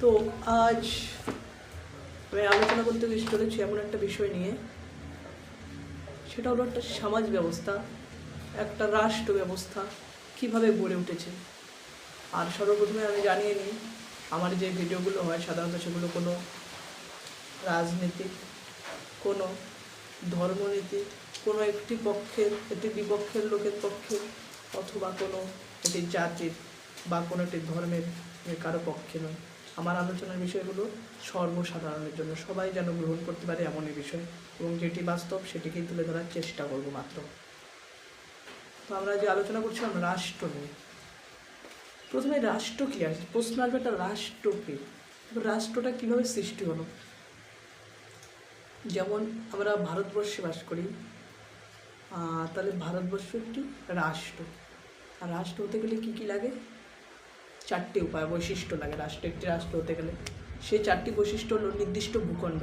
তো আজ আমি আলোচনা করতে চলেছি এমন একটা বিষয় নিয়ে। সেটা হলো একটা সমাজ ব্যবস্থা, একটা রাষ্ট্র ব্যবস্থা কীভাবে গড়ে উঠেছে। আর সর্বপ্রথমে আমি জানিয়ে নিই, আমার যে ভিডিওগুলো হয়, সাধারণত সেগুলো কোনো রাজনীতিক কোনো ধর্মনীতি কোনো একটি পক্ষের, একটি বিপক্ষের লোকের পক্ষে, অথবা কোনো একটি জাতির বা কোনো একটি ধর্মের কারও পক্ষে নয়। আমার আলোচনার বিষয়গুলো সর্বসাধারণের জন্য সবাই যেন গ্রহণ করতে পারে এমনই বিষয় এবং যেটি বাস্তব সেটিকেই তুলে ধরার চেষ্টা করব মাত্র। তো আমরা যে আলোচনা করছিলাম রাষ্ট্র নিয়ে, প্রথমে রাষ্ট্র কী আছে প্রশ্ন আসবে একটা রাষ্ট্র কী রাষ্ট্রটা কীভাবে সৃষ্টি হলো? যেমন আমরা ভারতবর্ষে বাস করি তাহলে ভারতবর্ষ একটি রাষ্ট্র। আর রাষ্ট্র হতে গেলে কী কী লাগে? চারটি উপায়, বৈশিষ্ট্য লাগে রাষ্ট্র একটি রাষ্ট্র হতে গেলে। সেই চারটি বৈশিষ্ট্য হলো নির্দিষ্ট ভূখণ্ড।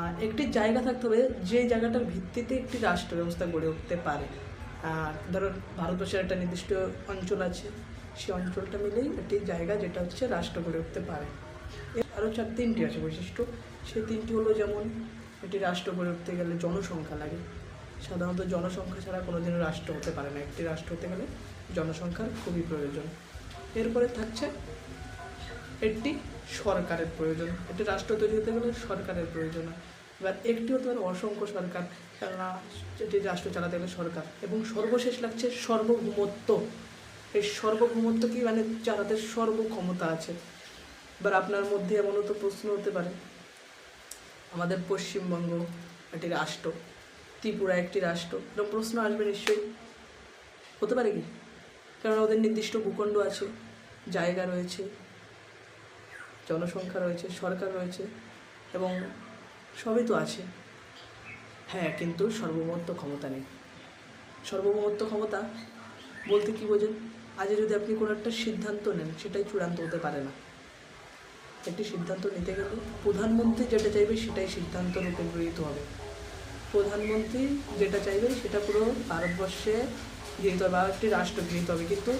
আর একটি জায়গা থাকতে হবে যে জায়গাটার ভিত্তিতে একটি রাষ্ট্র ব্যবস্থা গড়ে উঠতে পারে। আর ধরুন ভারতবর্ষের একটা নির্দিষ্ট অঞ্চল আছে সেই অঞ্চলটা মিলেই একটি জায়গা যেটা হচ্ছে রাষ্ট্র গড়ে উঠতে পারে। আরও চার তিনটি আছে বৈশিষ্ট্য। সেই তিনটি হলো যেমন, একটি রাষ্ট্র গড়ে উঠতে গেলে জনসংখ্যা লাগে। সাধারণত জনসংখ্যা ছাড়া কোনোদিনও রাষ্ট্র হতে পারে না। একটি রাষ্ট্র হতে গেলে জনসংখ্যার খুবই প্রয়োজন। এরপরে থাকছে একটি সরকারের প্রয়োজন। একটি রাষ্ট্র তৈরি হতে গেলে সরকারের প্রয়োজন হয়। এবার একটি হতে পারে অসংখ্য সরকার, কেননা এটি রাষ্ট্র চালাতে গেলে সরকার। এবং সর্বশেষ লাগছে সর্বভৌমত্ব। এই সর্বভৌমত্ব কি? মানে যাদের সর্বক্ষমতা আছে। এবার আপনার মধ্যে এমনও তো প্রশ্ন হতে পারে। আমাদের পশ্চিমবঙ্গ একটি রাষ্ট্র, ত্রিপুরা একটি রাষ্ট্র, এরকম প্রশ্ন আসবে নিশ্চয়ই। হতে পারে কি? কারণ ওদের নির্দিষ্ট ভূখণ্ড আছে, জায়গা রয়েছে, জনসংখ্যা রয়েছে, সরকার রয়েছে, এবং সবই তো আছে। হ্যাঁ কিন্তু সর্বমত্ত ক্ষমতা নেই। সর্বমত্ত ক্ষমতা বলতে কি বোঝেন? আজ যদি আপনি কোনো একটা সিদ্ধান্ত নেন, সেটাই চূড়ান্ত হতে পারে না। একটি সিদ্ধান্ত নিতে গেলে প্রধানমন্ত্রী যেটা চাইবে, সেটাই সিদ্ধান্ত রূপে গৃহীত হবে। প্রধানমন্ত্রী যেটা চাইবে, সেটা পুরো ভারতবর্ষে গৃহীত হবে একটি রাষ্ট্র গৃহীত হবে। কিন্তু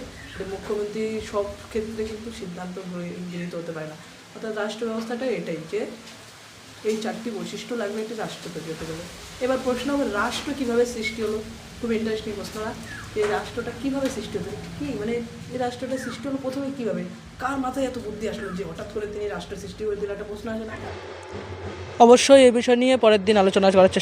মুখ্যমন্ত্রী সব ক্ষেত্রে কিন্তু সিদ্ধান্ত গৃহীত হতে পারে না। অর্থাৎ রাষ্ট্র ব্যবস্থাটা এটাই যে এই চারটি বৈশিষ্ট্য লাগবে একটি রাষ্ট্র তৈরি হতে গেলে এবার প্রশ্ন হবে, রাষ্ট্র কীভাবে সৃষ্টি হলো? খুব ইন্টারেস্টিং প্রশ্ন না? এই রাষ্ট্রটা কীভাবে সৃষ্টি হলো কী? মানে এই রাষ্ট্রটা সৃষ্টি হলো প্রথমে কীভাবে? কার মাথায় এত বুদ্ধি আসলো যে হঠাৎ করে তিনি রাষ্ট্র সৃষ্টি করে দিলে? একটা প্রশ্ন আসে না। অবশ্যই এই বিষয় নিয়ে পরের দিন আলোচনা করার চেষ্টা